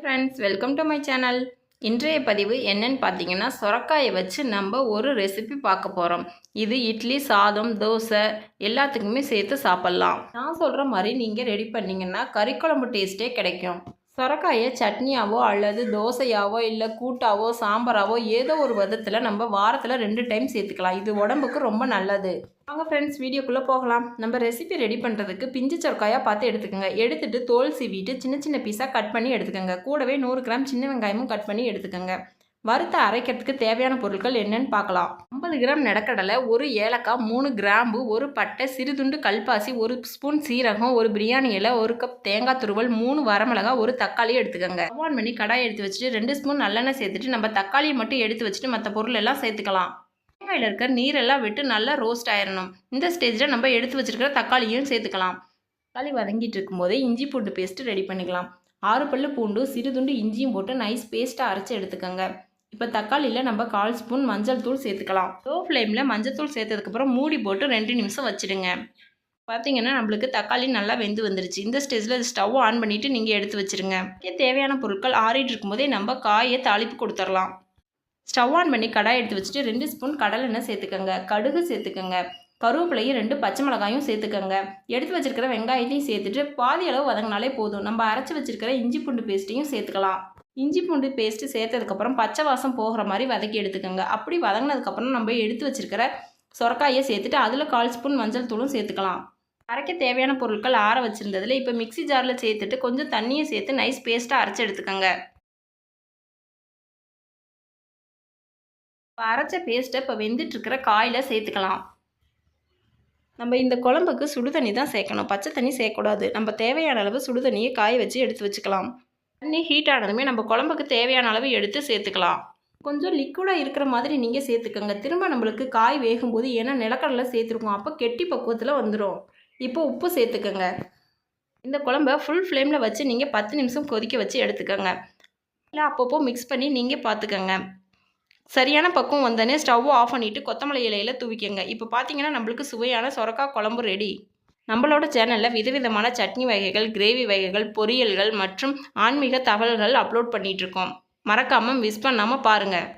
Friends welcome to my channel இன்றைய பதிவு என்னன்னு பார்த்தீங்கன்னா சொரக்காயை வச்சு நம்ம ஒரு ரெசிபி பார்க்க போகிறோம் இது இட்லி சாதம் தோசை எல்லாத்துக்குமே சேர்த்து சாப்பிட்லாம். நான் சொல்கிற மாதிரி நீங்கள் ரெடி பண்ணீங்கன்னா கறிக்குழம்பு டேஸ்ட்டே கிடைக்கும். சொரக்காயை சட்னியாவோ அல்லது தோசையாவோ இல்லை கூட்டாவோ சாம்பாராவோ ஏதோ ஒரு விதத்தில் நம்ம வாரத்தில் ரெண்டு டைம் சேர்த்துக்கலாம். இது உடம்புக்கு ரொம்ப நல்லது. வாங்க ஃப்ரெண்ட்ஸ் வீடியோக்குள்ளே போகலாம். நம்ம ரெசிபி ரெடி பண்ணுறதுக்கு பிஞ்சு சொரக்காயாக பார்த்து எடுத்துக்கோங்க. எடுத்துட்டு தோல் சீவிட்டு சின்ன சின்ன பீஸாக கட் பண்ணி எடுத்துக்கோங்க. கூடவே நூறு கிராம் சின்ன வெங்காயமும் கட் பண்ணி எடுத்துக்கோங்க. வறுத்த அரைக்கிறதுக்கு தேவையான பொருட்கள் என்னன்னு பார்க்கலாம். ஐம்பது கிராம் நிலக்கடலை ஒரு ஏலக்காய் மூணு கிராம்பு ஒரு பட்டை சிறுதுண்டு கல்பாசி ஒரு ஸ்பூன் சீரகம் ஒரு பிரியாணி இலை ஒரு கப் தேங்காய் துருவல் மூணு வரமிளகா ஒரு தக்காளி எடுத்துக்கோங்க. ஆன் பண்ணி கடாய் எடுத்து வச்சுட்டு ரெண்டு ஸ்பூன் நல்லெண்ணெய் சேர்த்துட்டு நம்ம தக்காளியை மட்டும் எடுத்து வச்சுட்டு மற்ற பொருள் எல்லாம் சேர்த்துக்கலாம். தேங்காயில் இருக்க நீரெல்லாம் விட்டு நல்லா ரோஸ்ட் ஆயிடணும் இந்த ஸ்டேஜில் நம்ம எடுத்து வச்சிருக்கிற தக்காளியும் சேர்த்துக்கலாம். தக்காளி வதங்கிட்டு இருக்கும்போதே இஞ்சி பூண்டு பேஸ்ட்டு ரெடி பண்ணிக்கலாம். ஆறு பல்லு பூண்டு சிறுதுண்டு இஞ்சியும் போட்டு நைஸ் பேஸ்ட்டாக அரைச்சி எடுத்துக்கோங்க. இப்போ தக்காளியில் நம்ம கால் ஸ்பூன் மஞ்சள் தூள் சேர்த்துக்கலாம். லோ ஃப்ளேமில் மஞ்சள் தூள் சேர்த்ததுக்கப்புறம் மூடி போட்டு ரெண்டு நிமிஷம் வச்சுடுங்க. பார்த்தீங்கன்னா நம்மளுக்கு தக்காளி நல்லா வெந்து வந்துருச்சு. இந்த ஸ்டேஜில் ஸ்டவ் ஆன் பண்ணிவிட்டு நீங்கள் எடுத்து வச்சுருங்க. தேவையான பொருட்கள் ஆறிட்டு இருக்கும்போதே நம்ம காயை தாளிப்பு கொடுத்துடலாம். ஸ்டவ் ஆன் பண்ணி கடாய் எடுத்து வச்சுட்டு ரெண்டு ஸ்பூன் கடலெண்ணெய் சேர்த்துக்கோங்க. கடுகு சேர்த்துக்கோங்க. கருவேப்பிலையும் ரெண்டு பச்சை மிளகாயும் சேர்த்துக்கோங்க. எடுத்து வச்சுருக்கிற வெங்காயத்தையும் சேர்த்துட்டு பாதி அளவு வதங்கினாலே போதும். நம்ம அரைச்சி வச்சுருக்கிற இஞ்சி பூண்டு பேஸ்ட்டையும் சேர்த்துக்கலாம். இஞ்சி பூண்டு பேஸ்ட்டு சேர்த்ததுக்கப்புறம் பச்சை வாசம் போகிற மாதிரி வதக்கி எடுத்துக்கோங்க. அப்படி வதங்கினதுக்கப்புறம் நம்ம எடுத்து வச்சிருக்கிற சொரக்காயை சேர்த்துட்டு அதில் கால் ஸ்பூன் மஞ்சள் தூளும் சேர்த்துக்கலாம். அரைக்க தேவையான பொருட்கள் ஆற வச்சுருந்ததில் இப்போ மிக்ஸி ஜாரில் சேர்த்துட்டு கொஞ்சம் தண்ணியை சேர்த்து நைஸ் பேஸ்ட்டாக அரைச்சி எடுத்துக்கோங்க. இப்போ அரைச்ச பேஸ்ட்டை இப்போ வெந்துட்டுருக்கிற காயில் சேர்த்துக்கலாம். நம்ம இந்த குழம்புக்கு சுடு தண்ணி தான் சேர்க்கணும். பச்சை தண்ணி சேர்க்கக்கூடாது. நம்ம தேவையான அளவு சுடு தண்ணியை காய வச்சு எடுத்து வச்சுக்கலாம். தண்ணி ஹீட் ஆனதுமே நம்ம குழம்புக்கு தேவையான அளவு எடுத்து சேர்த்துக்கலாம். கொஞ்சம் லிக்விடாக இருக்கிற மாதிரி நீங்கள் சேர்த்துக்கோங்க. திரும்ப நம்மளுக்கு காய் வேகும்போது ஏன்னா நிலக்கடலை சேர்த்துருக்கோம். அப்போ கெட்டி பக்குவத்தில் வந்துடும் இப்போ உப்பு சேர்த்துக்கோங்க. இந்த குழம்ப ஃபுல் ஃப்ளேமில் வச்சு நீங்கள் பத்து நிமிஷம் கொதிக்க வச்சு எடுத்துக்கோங்க. இல்லை அப்பப்போ மிக்ஸ் பண்ணி நீங்கள் பார்த்துக்கோங்க. சரியான பக்குவம் வந்தோடனே ஸ்டவ்வை ஆஃப் பண்ணிவிட்டு கொத்தமல்லி இலையில் தூவிக்கங்க. இப்போ பார்த்தீங்கன்னா நம்மளுக்கு சுவையான சொரக்காய் குழம்பு ரெடி நம்மளோட சேனலில் விதவிதமான சட்னி வகைகள் கிரேவி வகைகள் பொரியல்கள் மற்றும் ஆன்மீக தகவல்கள் அப்லோட் பண்ணிகிட்ருக்கோம் மறக்காமல் மிஸ் பண்ணாமல் பாருங்கள்